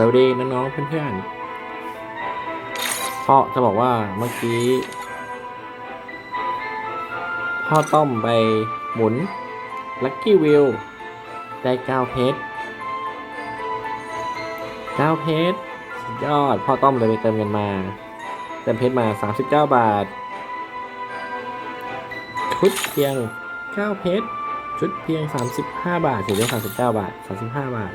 สวัสดีน้องๆเพื่อนๆพ่อจะบอกว่าเมื่อกี้ พ่อต้มไปหมุนลั c กี้วิวได้เก้าเพชรเก้าเพชรสุดยอด พ่อต้มเลยไปเติมเงินมา เติมเพชรมา 39 บาท ชุดเพียง 9 เพชร ชุดเพียง 35 บาทถึงได้39 บาท 35 บาท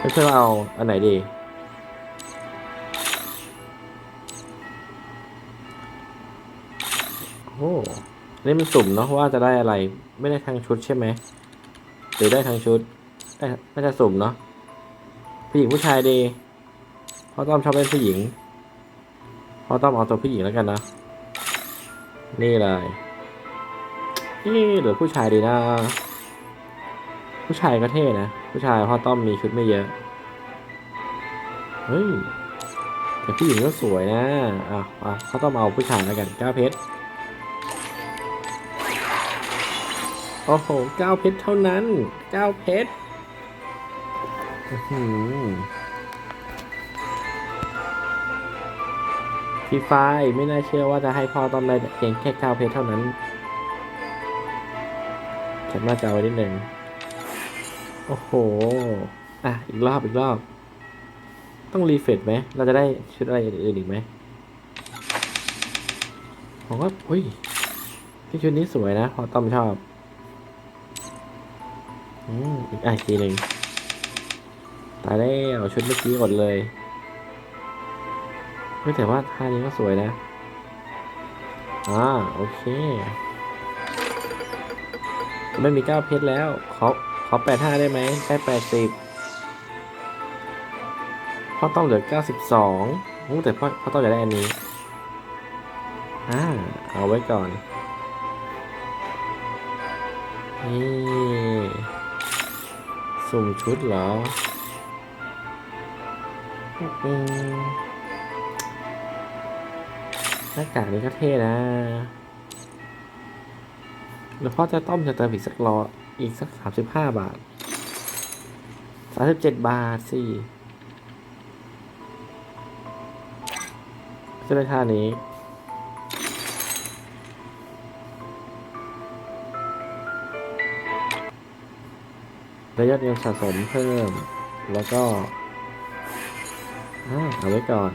เพื่อนเอาอันไหนดี โอ้นี่มันสุ่มเนาะว่าจะได้อะไร ไม่ได้ทั้งชุดใช่ไหมหรือได้ทั้งชุดได้น่าจะสุ่มเนาะผู้หญิงผู้ชายดีพ่อต้อมชอบเล่นผู้หญิงพ่อต้อมเอาตัวผู้หญิงแล้วกันนะ นี่เลยนี่หรือผู้ชายดีนะ ผู้ชายก็เท่นะ ผู้ชายพ่อต้อมมีชุดไม่เยอะ เฮ้ย แต่ผู้หญิงก็สวยนะอะอะเขาต้องเอาผู้ชายแล้วกันเก้าเพชร โอ้โหเก้าเพชรเท่านั้นเก้าเพชรอื้อหือพี่ฝ้ายไม่น่าเชื่อว่าจะให้พ่อต้อมได้เพียงแค่เก้าเพชรเท่านั้นแคปหน้าจอไว้นิดหนึ่ง โอ้โห อะ อีกรอบอีกรอบ ต้องรีเฟรชไหม เราจะได้ชุดอะไรอื่นอีกไหมผมว่าอุ้ยที่ชุดนี้สวยนะ พอต้อมชอบ อืมอีกอะอีกทีหนึ่งตายแล้วชุดเมื่อกี้หมดเลยไม่แต่ว่าท่านี้ก็สวยนะ อ่า โอเค ไม่มีเก้าเพชรแล้ว ขอ อแปดห้าได้ไหมได้แปดสิบพ่อต้องเหลือเก้าสิบสองแต่พ่อพ่อต้องอยากได้อันนี้อ่าเอาไว้ก่อน นี่ สุ่มชุดเหรออืมหน้ากากนี้ก็เท่นะ แล้วพ่อจะต้มจะเติมอีกสักรอ อีกสักสามสิบห้าบาทสามสิบเจ็ดบาทสิจะได้ท่านี้ระยอดเงินสะสมเพิ่ม แล้วก็อเอาไว้ก่อน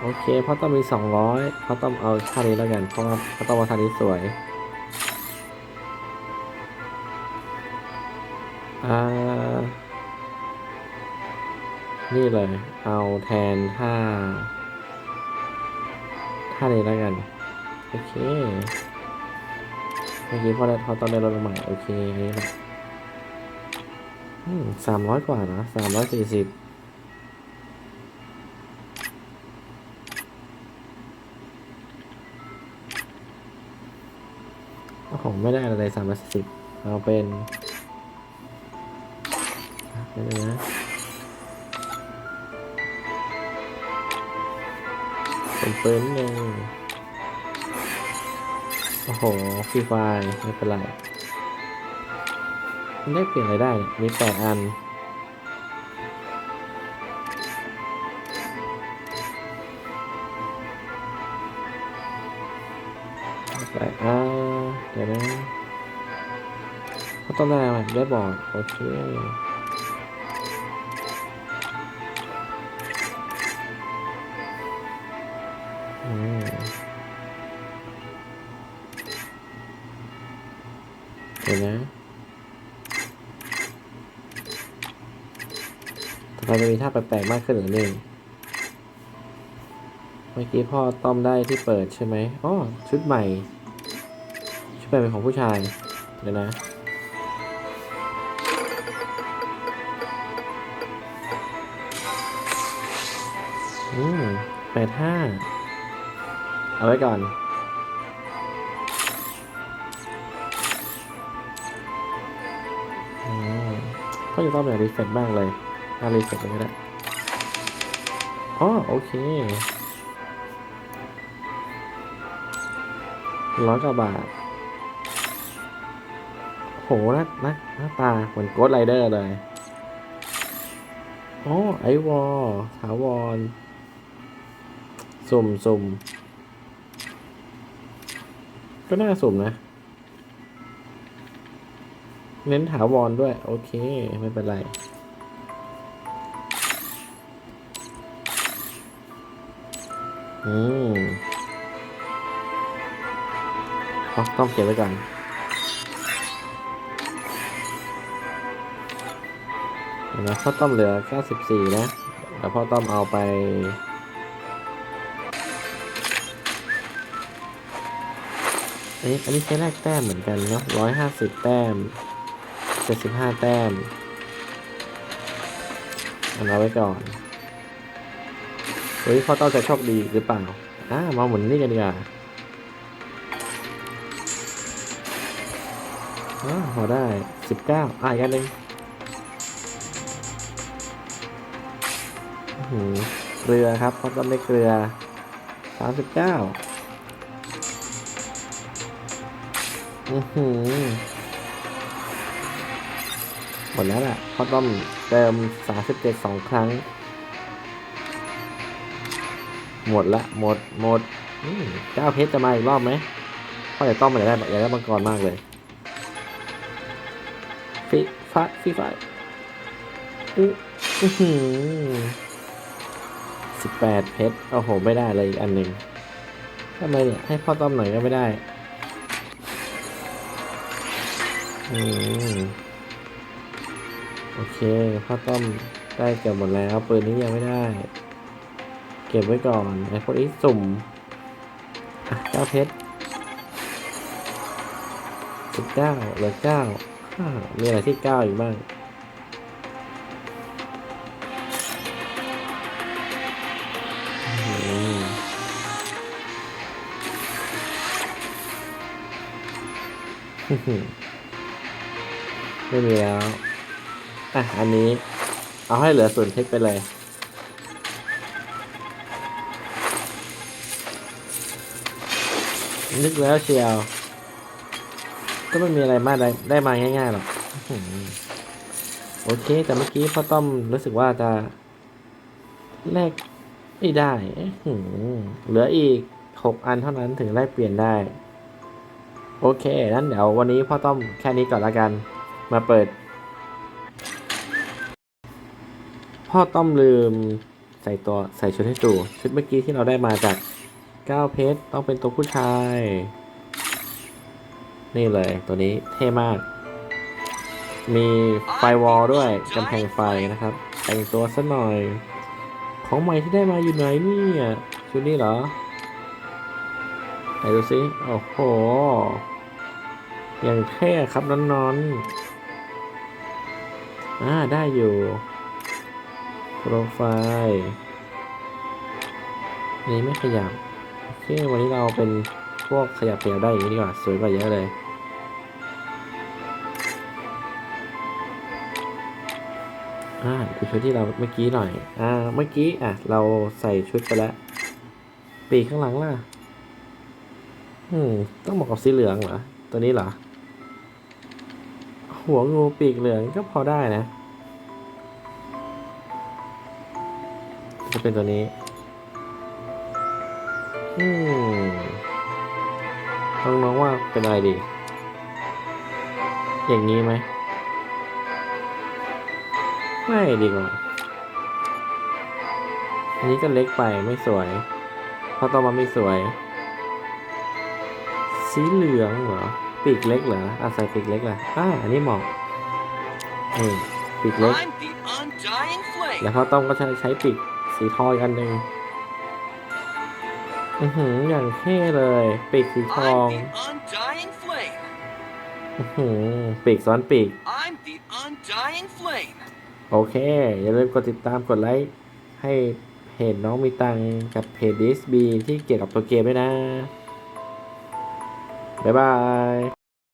โอเคเพราะต้องมีสองร้อยเพราะต้องเอาท่านี้แล้วกัน เพราะว่าเพราะต้องเอาท่านี้สวย อ่า นี่เลย เอาแทนท่าท่านี้แล้วกัน โอเค เมื่อกี้พอได้พอตอนได้รถใหม่โอเคนนี้แหละสามร้อยกว่านะสามร้อยสี่สิบโอ้โห ไม่ได้อะไรสามร้อยสี่สิบเอาเป็น นี่เลยนะเป็นปืนหนึ่งโอ้โหฟรีไฟล์ไม่เป็นไรมันได้เปลี่ยนอะไรได้ มีแปดอันแปดอ่าเดี๋ยวนะเขาต้องได้อะไรได้บอร์ดโอเค ต่อไปจะมีท่าแปลกๆมากขึ้นหรือนี่งเมื่อกี้พ่อต้อมได้ที่เปิดใช่ไหมอ๋อชุดใหม่ ชุดใหม่เป็นของผู้ชาย เดี๋ยวนะอืมแปดห้าเอาไว้ก่อนอืมพ่อจะต้องแบบรีเฟรชบ้างเลย ถ้ารีเฟรชก็ได้อ๋อโอเคร้อยกว่าบาท โหหน้าหน้าหน้าตาเหมือนโกดไรเดอร์เลยอ๋อไอวอลถาวร สุ่มสุ่มก็น่าสุ่มนะ เน้นถาวรด้วย โอเค ไม่เป็นไร อืมเอาต้องเก็บไว้ก่อนเดี๋ยวนะพ่อต้อมเหลือ 94 นะแล้วพ่อต้อมเอาไป อันนี้อันนี้ใช้แรกแต้มเหมือนกันเนาะ150แต้ม75แต้ม เอาไว้ก่อน เฮ้ยพ่อต้อจะโชคดีหรือเปล่าอ่ามาหมุนนี่กันดีกว่าอ่าพอได้19อ่าอีกอันหนึ่งเกลือครับเพ่อต้อมได้เกลือ39อือหือหมดแล้วแหละพ่อต้อมเติม37สองครั้ง หมดละหมดหมดเจ้าเพชรจะมาอีกรอบไหมพ่ออยากต้องมาอยากได้อยากได้มังกรมากเลยฟิฟ้าฟิฟ้าอู้อื้อหือสิบแปดเพชรโอ้โหไม่ได้เลยอีกอันหนึ่งทำไมเนี่ยให้พ่อต้อมหน่อยก็ไม่ได้อืมโอเคพ่อต้อมได้เกือบหมดแล้วปืนนี้ยังไม่ได้ ก็บไว้ก่อนไอ้พวกนี้สุ่มอะเก้าเพชรสิบเก้าเหลือเก้ามีอะไรที่เก้าอีกบ้างไม่มีแล้ว อะ อันนี้ เอาให้เหลือส่วนเพชรไปเลย นึกแล้วเชียว ก็ไม่มีอะไรมากได้ได้มาง่ายๆหรอกโอเค แต่เมื่อกี้พ่อต้อมรู้สึกว่าจะแลกไม่ได้เหลืออีกหกอันเท่านั้นถึงแลกเปลี่ยนได้ โอเคนั้นเดี๋ยววันนี้พ่อต้อมแค่นี้ก่อนละกัน มาเปิด พ่อต้อมลืมใส่ตัวใส่ชุดให้ดูชุดเมื่อกี้ที่เราได้มาจาก ก้าเพชรต้องเป็นตัวผู้ชาย นี่เลยตัวนี้เท่มาก มีไฟวอลด้วยกำแพงไฟนะครับ แต่งตัวสักหน่อย ของใหม่ที่ได้มาอยู่ไหนเนี่ยชุดนี้เหรอไหนดูสิโอ้โหอย่างเท่ครับนอนๆอ่าได้อยู่โปรไฟล์นี้ไม่ขยับ เควันนี้เราเป็นพวกขยับขยับได้อย่างนี้ดีกว่า สวยกว่าเยอะเลย อ่าดูชุดที่เราเมื่อกี้หน่อย อ่า เมื่อกี้ อะ เราใส่ชุดไปแล้ว ปีกข้างหลังล่ะ อืม ต้องบอกกับสีเหลืองเหรอ ตัวนี้เหรอ หัวงูปีกเหลืองก็พอได้นะ จะเป็นตัวนี้ อืมน้องๆว่าเป็นอะไรดี อย่างนี้ไหม ไม่ดีกว่า อันนี้ก็เล็กไปไม่สวยเพราะต่อมาไม่สวย สีเหลืองเหรอ ปีกเล็กเหรออะใส่ปีกเล็กล่ะอ่าอันนี้เหมาะนี่ปีกเล็ก I'm the undying flame. แล้วพ่อต้อมก็ใช้ใช้ปีกสีทองอีกอันหนึ่ง อือหืออย่างเท่เลยปีกสีทอง I'm the undying flame. อือหือปีกซ้อนปีก I'm the undying flame. โอเค อย่าลืมกดติดตามกดไลค์ให้เพจน้องมีตังค์กับเพจดิสบีที่เกี่ยวกับตัวเกมด้วยนะ บ๊ายบาย